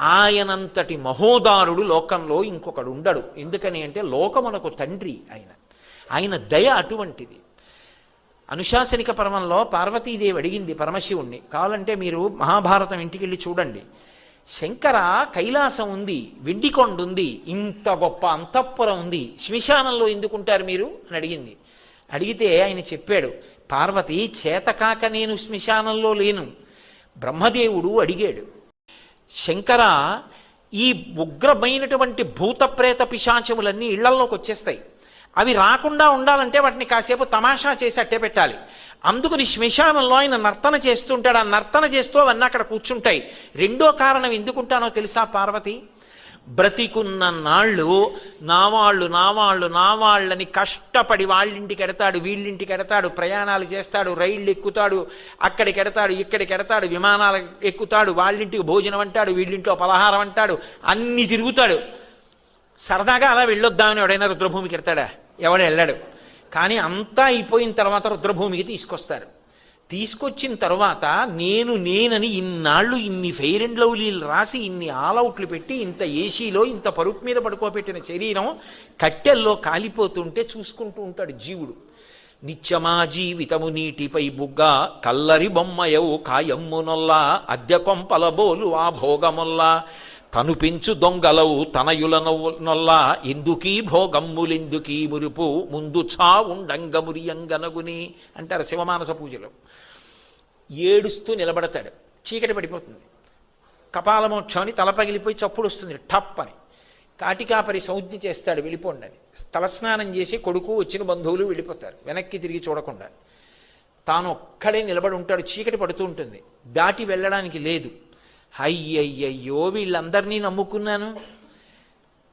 ఆయనంతటి మహోదారుడు లోకంలో ఇంకొకడు ఉండడు. ఎందుకని అంటే లోకమునకు తండ్రి ఆయన. ఆయన దయ అటువంటిది. అనుశాసనిక పర్వంలో పార్వతీదేవి అడిగింది పరమశివుణ్ణి కావాలంటే మీరు మహాభారతం ఇంటికి వెళ్ళి చూడండి. శంకర కైలాసం ఉంది వెండికొండ ఉంది ఇంత గొప్ప అంతఃపురం ఉంది శ్మశానంలో ఎందుకుంటారు మీరు? అని అడిగింది. అడిగితే ఆయన చెప్పాడు పార్వతి చేతకాక నేను శ్మశానంలో లేను. బ్రహ్మదేవుడు అడిగాడు శంకర ఈ ఉగ్రమైనటువంటి భూత ప్రేత పిశాచములన్నీ ఇళ్ళల్లోకి వచ్చేస్తాయి. అవి రాకుండా ఉండాలంటే వాటిని కాసేపు తమాషా చేసి అట్టే పెట్టాలి. అందుకుని శ్మశానంలో ఆయన నర్తన చేస్తుంటాడు. ఆ నర్తన చేస్తూ అవన్నీ అక్కడ కూర్చుంటాయి. రెండో కారణం ఎందుకుంటానో తెలుసా పార్వతి? బ్రతికున్న నాళ్ళు నావాళ్ళు నావాళ్ళు నావాళ్ళని కష్టపడి వాళ్ళింటికి ఎడతాడు వీళ్ళింటికి ఎడతాడు ప్రయాణాలు చేస్తాడు రైళ్ళు ఎక్కుతాడు అక్కడికి ఎడతాడు ఇక్కడికి ఎడతాడు విమానాలు ఎక్కుతాడు వాళ్ళింటికి భోజనం అంటాడు వీళ్ళింట్లో పలహారం అంటాడు అన్ని తిరుగుతాడు. సరదాగా అలా వెళ్ళొద్దామని ఎవడైనా రుద్రభూమికి ఎడతాడా? ఎవడు వెళ్ళాడు. కానీ అంతా అయిపోయిన తర్వాత రుద్రభూమికి తీసుకొస్తారు. తీసుకొచ్చిన తర్వాత నేను నేనని ఇన్నాళ్ళు ఇన్ని ఫెయిర్ అండ్ లవ్లీలు రాసి ఇన్ని ఆల్అవుట్లు పెట్టి ఇంత ఏసీలో ఇంత పరుపు మీద పడుకోబెట్టిన శరీరం కట్టెల్లో కాలిపోతుంటే చూసుకుంటూ ఉంటాడు జీవుడు. నిత్యమా జీవితము నీటిపై బుగ్గ కల్లరి బొమ్మయవు కాయమ్మునొల్లా అద్దె కొంపల బోలు ఆ భోగముల్లా. తను పెంచు దొంగలవు తనయులనొల్లా ఎందుకీ భోగమ్ములెందుకీ మురుపు. ముందు చావుండంగమురియంగనగుని అంటారు శివమానస పూజలో. ఏడుస్తూ నిలబడతాడు. చీకటి పడిపోతుంది. కపాలమోక్షమని తల పగిలిపోయి చప్పుడు వస్తుంది. టప్ అని. కాటికాపరి సంజ్ఞ చేస్తాడు వెళ్ళిపోండి అని తలస్నానం చేసి కొడుకు వచ్చిన బంధువులు వెళ్ళిపోతారు. వెనక్కి తిరిగి చూడకుండా. తాను ఒక్కడే నిలబడి ఉంటాడు. చీకటి పడుతూ ఉంటుంది. దాటి వెళ్ళడానికి లేదు. అయ్యయ్యయ్యో వీళ్ళందరినీ నమ్ముకున్నాను.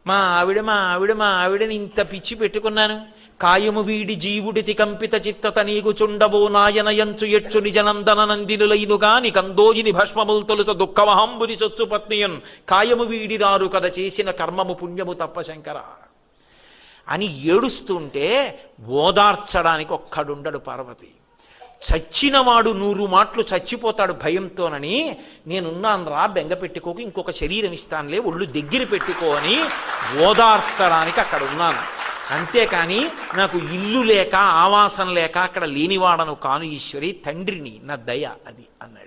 మా ఆవిడ మా ఆవిడ మా ఆవిడని ఇంత పిచ్చి పెట్టుకున్నాను. కాయము వీడి జీవుడితి కంపిత చిత్తత నీకు చుండబో నాయనయంచు ఎచ్చు నిజనందన నందినులైనుగా కందోజిని భస్మముల్ తొలుత దుఃఖమహంబుని సొచ్చు పత్నియన్. కాయము వీడి రారు కథ చేసిన కర్మము పుణ్యము తప్ప శంకర. అని ఏడుస్తుంటే ఓదార్చడానికి ఒక్కడుండడు పార్వతి. చచ్చినవాడు నూరు మాటలు చచ్చిపోతాడు భయంతోనని నేనున్నాను రా బెంగ పెట్టుకోకు ఇంకొక శరీరం ఇస్తానులే ఒళ్ళు దగ్గర పెట్టుకో అని ఓదార్చడానికి అక్కడ ఉన్నాను. అంతేకాని నాకు ఇల్లు లేక ఆవాసం లేక అక్కడ లేనివాడను కాను ఈశ్వరి తండ్రిని నా దయ అది అన్నాడు.